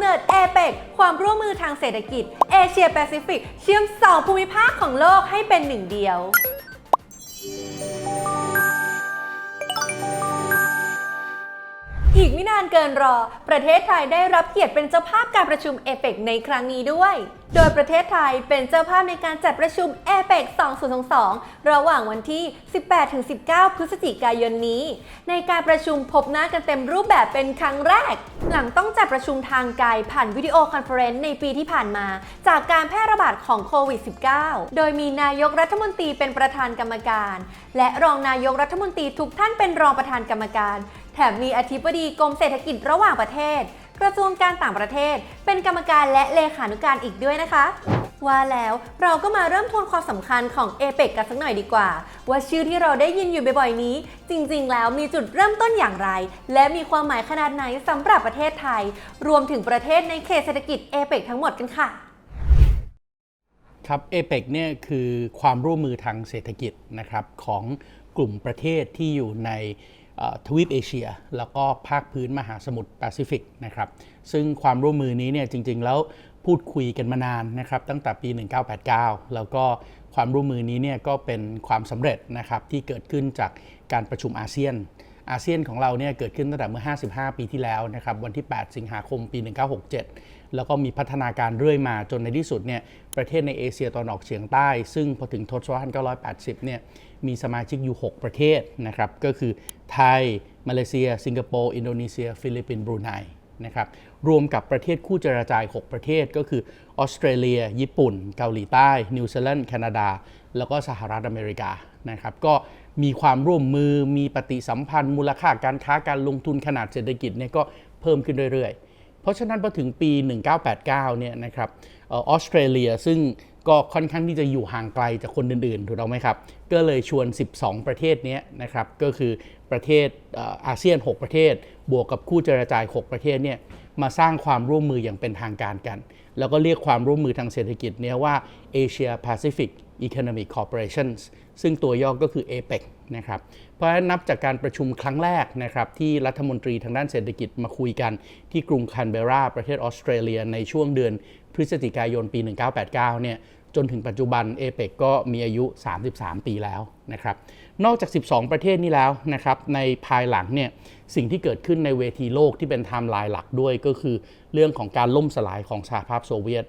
เนิดเอเปกความร่วมมือทางเศรษฐกิจเอเชียแปซิฟิก เชื่อมสองภูมิภาคของโลกให้เป็นหนึ่งเดียว ไม่นานเกินรอ ประเทศไทยได้รับเกียรติเป็นเจ้าภาพการประชุมเอเปกในครั้งนี้ด้วย โดยประเทศไทยเป็นเจ้าภาพในการจัดประชุมเอเปก2022 ระหว่างวันที่ 18-19 พฤศจิกายนนี้ ในการประชุมพบหน้ากันเต็มรูปแบบเป็นครั้งแรก หลังต้องจัดประชุมทางไกลผ่านวิดีโอคอนเฟอเรนซ์ในปีที่ผ่านมา จากการแพร่ระบาดของโควิด -19 โดยมีนายกรัฐมนตรีเป็นประธานกรรมการ และรองนายกรัฐมนตรีทุกท่านเป็นรองประธานกรรมการ แถมมีอธิบดีกรมเศรษฐกิจระหว่างประเทศ กระทรวงการต่างประเทศ เป็นกรรมการและเลขานุการอีกด้วยนะคะ ว่าแล้วเราก็มาเริ่มทวนความสำคัญของเอเปกกันสักหน่อยดีกว่า ว่าชื่อที่เราได้ยินอยู่บ่อยๆนี้ จริงๆ แล้วมีจุดเริ่มต้นอย่างไร และมีความหมายขนาดไหนสำหรับประเทศไทย รวมถึงประเทศในเขตเศรษฐกิจเอเปกทั้งหมดกันค่ะครับเอเปกเนี่ยคือความร่วมมือทางเศรษฐกิจนะครับของกลุ่มประเทศที่อยู่ใน ทวีปเอเชีย แล้วก็ภาคพื้นมหาสมุทรแปซิฟิกนะครับซึ่งความร่วมมือนี้เนี่ยจริง ๆ แล้วพูดคุยกันมานานนะครับตั้งแต่ปี 1989 แล้วก็ความร่วมมือนี้เนี่ยก็เป็นความสำเร็จนะครับที่เกิดขึ้นจากการประชุมอาเซียนอาเซียนของเราเนี่ยเกิดขึ้นตั้งแต่เมื่อ 55 ปีที่แล้วนะครับวันที่ 8 สิงหาคมปี 1967 แล้วก็มีพัฒนาการเรื่อยมาจนในที่สุดเนี่ยประเทศในเอเชียตะวันออกเฉียงใต้ ซึ่งพอถึงทศวรรษ 1980 เนี่ยมีสมาชิกอยู่ 6 ประเทศนะครับก็คือ ไทย มาเลเซีย สิงคโปร์ อินโดนีเซีย ฟิลิปปินส์บรูไนนะครับรวมกับประเทศคู่เจรจาอีก6ประเทศก็คือออสเตรเลีย ญี่ปุ่น เกาหลีใต้ นิวซีแลนด์แคนาดา แล้วก็สหรัฐอเมริกานะครับก็มีความร่วมมือมีปฏิสัมพันธ์มูลค่าการค้าการลงทุนขนาดเศรษฐกิจเนี่ยก็เพิ่มขึ้นเรื่อยๆ เพราะฉะนั้นพอถึงปี 1989เนี่ยนะครับออสเตรเลียซึ่ง ก็ค่อนข้างที่จะอยู่ห่างไกลจากคนอื่นๆ ถูกต้องไหมครับ ก็เลยชวน 12 ประเทศนี้นะครับ ก็คือประเทศอาเซียน 6 ประเทศ บวกกับคู่เจรจา6 ประเทศเนี่ยมาสร้างความร่วมมืออย่างเป็นทางการกัน แล้วก็เรียกความร่วมมือทางเศรษฐกิจเนี่ยว่า Asia Pacific Economic Corporations ซึ่งตัวย่อก็คือ APEC นะครับ เพราะฉะนั้นนับจากการประชุมครั้งแรกนะครับที่รัฐมนตรีทางด้านเศรษฐกิจมาคุยกันที่กรุงแคนเบราประเทศออสเตรเลียในช่วงเดือน พฤศจิกายนปี 1989 เนี่ยจนถึงปัจจุบัน APEC ก็มีอายุ 33 ปีแล้วนะครับ นอกจาก 12 ประเทศนี้แล้วนะครับ ในภายหลังเนี่ยสิ่งที่เกิดขึ้นในเวทีโลกที่เป็นไทม์ไลน์หลักด้วยก็คือเรื่องของการล่มสลายของสหภาพโซเวียต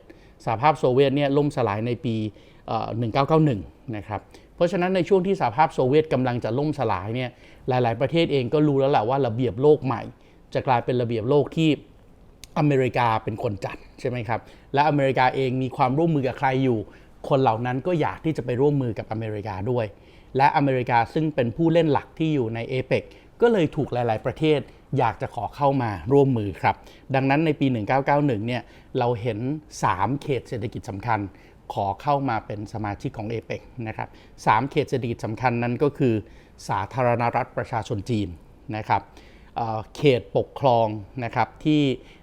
สหภาพโซเวียตเนี่ยล่มสลายในปี 1991 นะครับ เพราะฉะนั้นในช่วงที่สหภาพโซเวียตกำลังจะล่มสลายเนี่ยหลาย ๆ ประเทศเองก็รู้แล้วแหละว่าระเบียบโลกใหม่ จะกลายเป็นระเบียบโลกที่ อเมริกาเป็นคนจัดใช่ไหมครับ และอเมริกาเองมีความร่วมมือกับใครอยู่ คนเหล่านั้นก็อยากที่จะไปร่วมมือกับอเมริกาด้วย และอเมริกาซึ่งเป็นผู้เล่นหลักที่อยู่ในเอเปกก็เลยถูกหลาย ๆ ประเทศอยากจะขอเข้ามาร่วมมือครับ ดังนั้นในปี 1991 เนี่ยเราเห็น 3 เขตเศรษฐกิจสำคัญ ขอเข้ามาเป็นสมาชิกของเอเปกนะครับสามเขตเศรษฐกิจสำคัญนั้นก็คือ สาธารณรัฐประชาชนจีนนะครับ เขตปกครองนะครับที่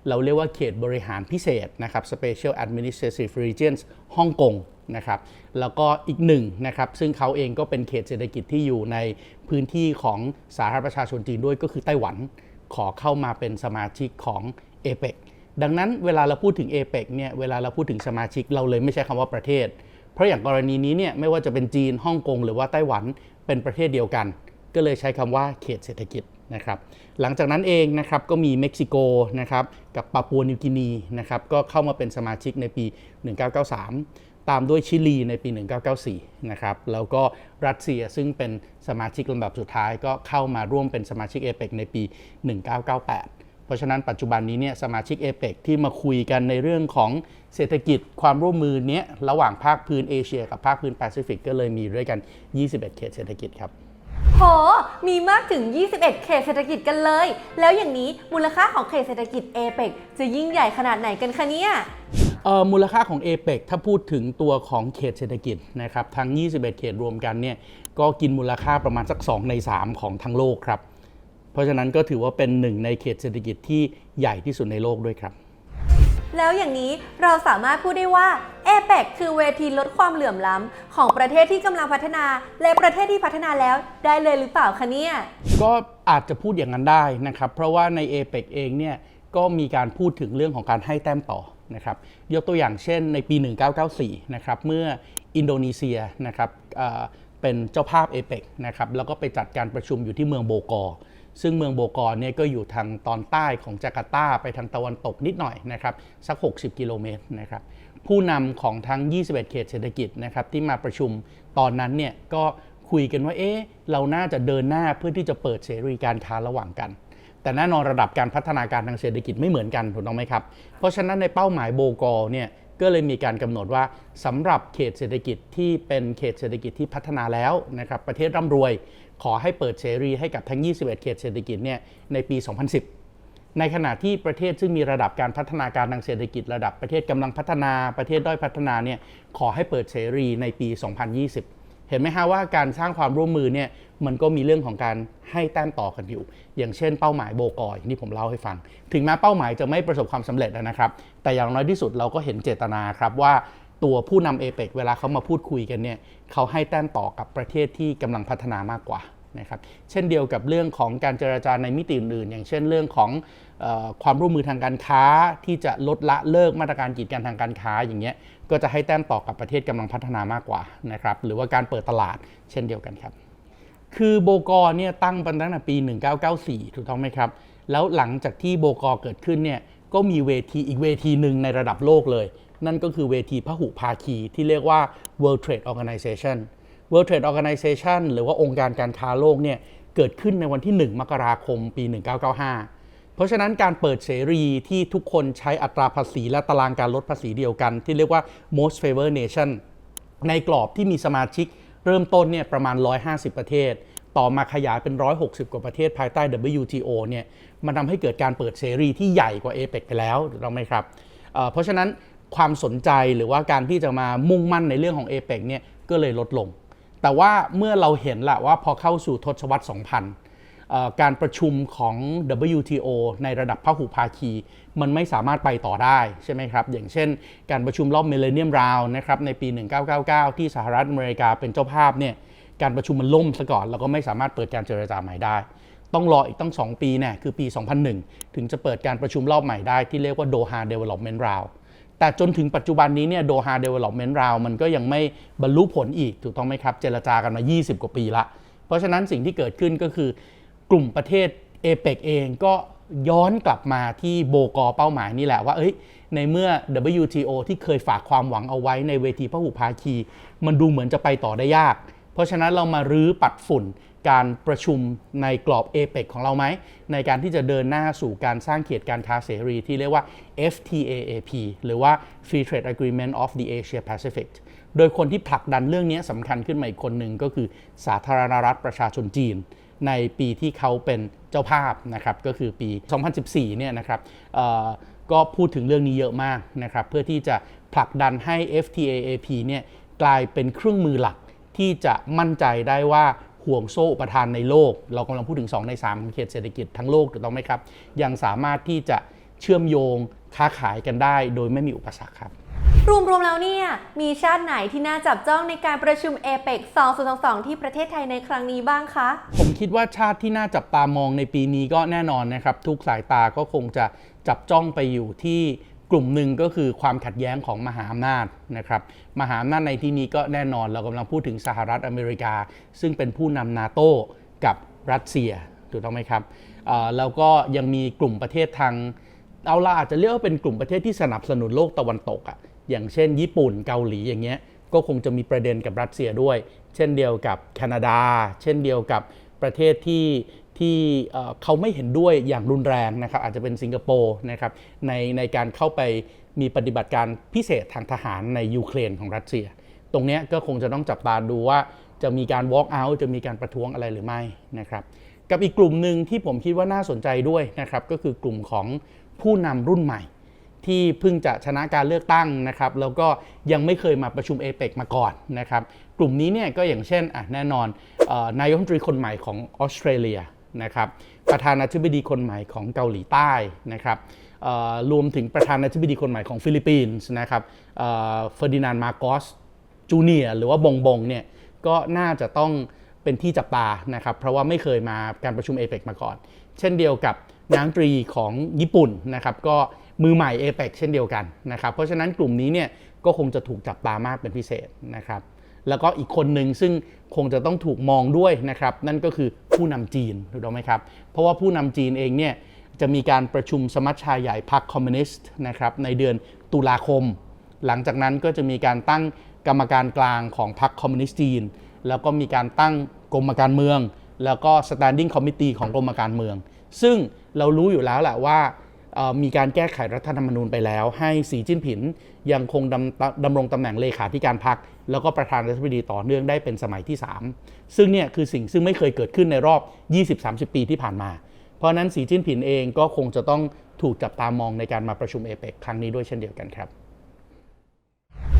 เราเรียกว่าเขตบริหารพิเศษนะครับ Special Administrative Regions ฮ่องกงนะครับแล้วก็อีกหนึ่งนะครับซึ่งเขาเองก็เป็นเขตเศรษฐกิจที่อยู่ในพื้นที่ของสาธารณประชาชนจีนด้วยก็คือไต้หวันขอเข้ามาเป็นสมาชิกของเอเปกดังนั้นเวลาเราพูดถึงเอเปกเนี่ยเวลาเราพูดถึงสมาชิกเราเลยไม่ใช้คำว่าประเทศ เพราะอย่างกรณีนี้เนี่ยไม่ว่าจะเป็นจีนฮ่องกงหรือว่าไต้หวันเป็นประเทศเดียวกัน ก็เลยใช้คำว่าเขตเศรษฐกิจ นะครับหลังจากนั้นเองนะครับก็มีเม็กซิโกนะครับกับปาปัวนิวกินีนะครับก็เข้ามาเป็นสมาชิกในปี 1993 ตามด้วยชิลีในปี 1994 นะครับแล้วก็รัสเซียซึ่งเป็นสมาชิกลำดับสุดท้ายก็เข้ามาร่วมเป็นสมาชิกเอเปกในปี 1998เพราะฉะนั้นปัจจุบันนี้เนี่ยสมาชิกเอเปกที่มาคุยกันในเรื่องของเศรษฐกิจความร่วมมือเนี้ยระหว่างภาคพื้นเอเชีย กับภาคพื้นแปซิฟิกก็เลยมีด้วยกัน 21 เขตเศรษฐกิจครับ โห มีมากถึง 21 เขตเศรษฐกิจกันเลย แล้วอย่างนี้มูลค่าของเขตเศรษฐกิจเอเปกจะยิ่งใหญ่ขนาดไหนกันคะเนี่ยเอ่อมูลค่าของ a p e c ถ้าพูดถึงตัวของเขตเศรษฐกิจนะครับทั้ง 21 เขตรวมกันเนี่ยก็กินมูลค่าประมาณสัก 2 ใน 3 ของทั้งโลกครับ เพราะฉะนั้นก็ถือว่าเป็นหนึ่งในเขตเศรษฐกิจที่ใหญ่ที่สุดในโลกด้วยครับ แล้วอย่างนี้เราสามารถพูดได้ว่าเอเปกคือเวทีลดความเหลื่อมล้ำของประเทศที่กำลังพัฒนา และประเทศที่พัฒนาแล้วได้เลยหรือเปล่าคะเนี่ย ก็อาจจะพูดอย่างนั้นได้นะครับ เพราะว่าใน a p e c เองเนี่ยก็มีการพูดถึงเรื่องของการให้แต้มต่อนะครับยกตัวอย่างเช่นในปี 1994 นะครับเมื่ออินโดนีเซียนะครับเป็นเจ้าภาพเอเปกนะครับแล้วก็ไปจัดการประชุมอยู่ที่เมืองโบกอ ซึ่งเมืองโบกอร์เนี่ยก็อยู่ทางตอนใต้ของจาการ์ตาไปทางตะวันตกนิดหน่อยนะครับสัก 60 กิโลเมตรนะครับผู้นำของทั้ง 21 เขตเศรษฐกิจนะครับที่มาประชุมตอนนั้นเนี่ยก็คุยกันว่าเอ๊ะเราน่าจะเดินหน้าเพื่อที่จะเปิดเสรีการค้าระหว่างกัน แต่แน่นอนระดับการพัฒนาการทางเศรษฐกิจไม่เหมือนกันถูกต้องไหมครับ เพราะฉะนั้นในเป้าหมายโบกอร์เนี่ยก็เลยมีการกำหนดว่าสำหรับเขตเศรษฐกิจที่เป็นเขตเศรษฐกิจที่พัฒนาแล้วนะครับประเทศร่ำรวย ขอให้เปิดเสรีให้กับทั้ง 21 เขตเศรษฐกิจเนี่ยในปี 2010 ในขณะที่ประเทศซึ่งมีระดับการพัฒนาการทางเศรษฐกิจระดับประเทศกำลังพัฒนาประเทศด้อยพัฒนาเนี่ยขอให้เปิดเสรีในปี 2020เห็นไหมฮะว่าการสร้างความร่วมมือเนี่ยมันก็มีเรื่องของการให้แต้มต่อกันอยู่ อย่างเช่นเป้าหมายโบกอยที่ผมเล่าให้ฟัง ถึงแม้เป้าหมายจะไม่ประสบความสำเร็จนะครับ แต่อย่างน้อยที่สุดเราก็เห็นเจตนาครับว่า ตัวผู้นำเอเปกเวลาเขามาพูดคุยกันเนี่ยเขาให้แต้มต่อกับประเทศที่กำลังพัฒนามากกว่านะครับเช่นเดียวกับเรื่องของการเจราจาในมิติอื่นๆ อย่างเช่นเรื่องของออความร่วมมือทางการค้าที่จะลดละเลิกมาตรการกีดกันทางการค้าอย่างเงี้ยก็จะให้แต้มต่อกับประเทศกำลังพัฒนามากกว่านะครับหรือว่าการเปิดตลาดเช่นเดียวกันครับ คือโบกอเนี่ยตั้งมาตั้งแต่ปี 1994 ถูกต้องไหมครับ แล้วหลังจากที่โบกอเกิดขึ้นเนี่ยก็มีเวทีอีกเวทีหนึ่งในระดับโลกเลย นั่นก็คือเวทีพหุภาคีที่เรียกว่า World Trade Organization World Trade Organization หรือว่าองค์การการค้าโลกเนี่ยเกิดขึ้นในวันที่ 1 มกราคมปี 1995 เพราะฉะนั้นการเปิดเสรีที่ทุกคนใช้อัตราภาษีและตารางการลดภาษีเดียวกัน ที่เรียกว่า most favor nation ในกรอบที่มีสมาชิกเริ่มต้นเนี่ยประมาณ 150 ประเทศ ต่อมาขยายเป็น 160 กว่าประเทศภายใต้ WTO เนี่ยมันทำให้เกิดการเปิดเสรีที่ใหญ่กว่า APEC ไปแล้วถูกต้องไหมครับเอ่อเพราะฉะนั้น ความสนใจหรือว่าการที่จะมามุ่งมั่นในเรื่องของ APEC เนี่ยก็เลยลดลง แต่ว่าเมื่อเราเห็นละว่าพอเข้าสู่ทศวรรษ 2000 การประชุมของ WTO ในระดับพหุภาคี มันไม่สามารถไปต่อได้ใช่ไหมครับ อย่างเช่น การประชุมรอบเมเลเนียมราวนะครับในปี 1999 ที่สหรัฐอเมริกาเป็นเจ้าภาพเนี่ยการประชุมมันล่มซะก่อนแล้วก็ไม่สามารถเปิดการเจรจาใหม่ได้ ต้องรออีกตั้ง 2 ปีเนี่ยคือปี 2001 ถึงจะเปิดการประชุมรอบใหม่ได้ที่เรียกว่า Doha Development Round แต่จนถึงปัจจุบันนี้เนี่ย Doha Development Round มันก็ยังไม่บรรลุผลอีกถูกต้องไหมครับ เจรจากันมา 20 กว่าปีละ เพราะฉะนั้นสิ่งที่เกิดขึ้นก็คือกลุ่มประเทศเอเปกเองก็ย้อนกลับมาที่โบกอเป้าหมายนี่แหละว่า เอ้ย ในเมื่อ WTO ที่เคยฝากความหวังเอาไว้ในเวทีพหุภาคี มันดูเหมือนจะไปต่อได้ยาก เพราะฉะนั้นเรามารื้อปัดฝุ่น การประชุมในกรอบเอเปกของเราไหม ในการที่จะเดินหน้าสู่การสร้างเขตการค้าเสรีที่เรียกว่า FTAAP หรือว่า Free Trade Agreement of the Asia Pacific โดยคนที่ผลักดันเรื่องนี้สำคัญขึ้นมาอีกคนหนึ่งก็คือสาธารณรัฐประชาชนจีน ในปีที่เขาเป็นเจ้าภาพนะครับก็คือปี 2014 เนี่ยนะครับก็พูดถึงเรื่องนี้เยอะมากนะครับเพื่อที่จะผลักดันให้ FTAAP เนี่ยกลายเป็นเครื่องมือหลักที่จะมั่นใจได้ว่า ห่วงโซ่อุปทานในโลก เรากำลังพูดถึง 2 ใน3ของเขตเศรษฐกิจทั้งโลกถูกต้องไหมครับ ยังสามารถที่จะเชื่อมโยงค้าขายกันได้ โดยไม่มีอุปสรรคครับรวมๆ แล้วเนี่ย มีชาติไหนที่น่าจับจ้องในการประชุมเอเปก2022 ที่ประเทศไทยในครั้งนี้บ้างคะ ผมคิดว่าชาติที่น่าจับตามองในปีนี้ก็แน่นอนนะครับ ทุกสายตาก็คงจะจับจ้องไปอยู่ที่ กลุ่มหนึ่งก็คือความขัดแย้งของมหาอำนาจนะครับมหาอำนาจในที่นี้ก็แน่นอนเรากำลังพูดถึงสหรัฐอเมริกา ซึ่งเป็นผู้นำนาโต้กับรัสเซียถูกต้องไหมครับแล้วก็ยังมีกลุ่มประเทศทางเอาล่ะอาจจะเรียกว่าเป็นกลุ่มประเทศที่สนับสนุนโลกตะวันตกอะ่ะอย่างเช่น ญี่ปุ่นเกาหลีอย่างเงี้ยก็คงจะมีประเด็นกับรัสเซียด้วย เช่นเดียวกับแคนาดา เช่นเดียวกับ ประเทศที่ที่เขาไม่เห็นด้วยอย่างรุนแรงนะครับอาจจะเป็นสิงคโปร์นะครับในในการเข้าไปมีปฏิบัติการพิเศษทางทหารในยูเครนของรัสเซีย ตรงนี้ก็คงจะต้องจับตาดูว่าจะมีการ walk out จะมีการประท้วงอะไรหรือไม่นะครับกับอีกกลุ่มหนึ่งที่ผมคิดว่าน่าสนใจด้วยนะครับก็คือกลุ่มของผู้นำรุ่นใหม่ ที่เพิ่งจะชนะการเลือกตั้งนะครับแล้วก็ยังไม่เคยมาประชุมเอเปกมาก่อนนะครับ กลุ่มนี้เนี่ยก็อย่างเช่นอะแน่นอนออนายกรัฐมนตรีคนใหม่ของออสเตรเลียนะครับประธานาธิบดีคนใหม่ของเกาหลีใต้นะครับรวมถึงประธานาธิบดีคนใหม่ของฟิลิปปินส์นะครับเฟอร์ดินานด์มาโกสจูเนียร์หรือว่าบงบงเนี่ยก็น่าจะต้องเป็นที่จับตานะครับ เพราะว่าไม่เคยมาการประชุมเอเปกมาก่อน เช่นเดียวกับน้ำตรีของญี่ปุ่นนะครับ ก็มือใหม่ a p e c เช่นเดียวกันนะครับ เพราะฉะนั้นกลุ่มนี้เนี่ยก็คงจะถูกจับตามากเป็นพิเศษนะครับ แล้วก็อีกคนหนึ่งซึ่งคงจะต้องถูกมองด้วยนะครับ นั่นก็คือผู้นำจีนถูกต้องไหมครับ เพราะว่าผู้นำจีนเองเนี่ยจะมีการประชุมสมัชชาใหญ่พรรคคอมมิวนิสต์นะครับในเดือนตุลาคม หลังจากนั้นก็จะมีการตั้งกรรมการกลางของพรรคคอมมิวนิสต์จีน แล้วก็มีการตั้งกรมการเมือง แล้วก็ standing committee ของกรมการเมือง ซึ่งเรารู้อยู่แล้วแหละว่ามีการแก้ไขรัฐธรรมนูญไปแล้ว ให้สีจิ้นผินยังคงดำดำรงตำแหน่งเลขาธิการพรรค แล้วก็ประธานาธิบดีต่อเนื่องได้เป็นสมัยที่ 3 ซึ่งเนี่ยคือสิ่งซึ่งไม่เคยเกิดขึ้นในรอบ 20-30 ปีที่ผ่านมา เพราะฉะนั้นสีจิ้นผินเองก็คงจะต้องถูกจับตามองในการมาประชุมเอเปกครั้งนี้ด้วยเช่นเดียวกันครับ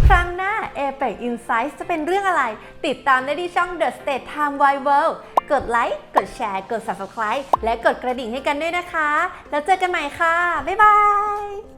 ครั้งหน้า APEC Insights จะเป็นเรื่องอะไร ติดตามได้ที่ช่อง The State Time Wide World กดไลค์กดแชร์กด Subscribe และกดกระดิ่งให้กันด้วยนะคะ แล้วเจอกันใหม่ค่ะ บ๊ายบาย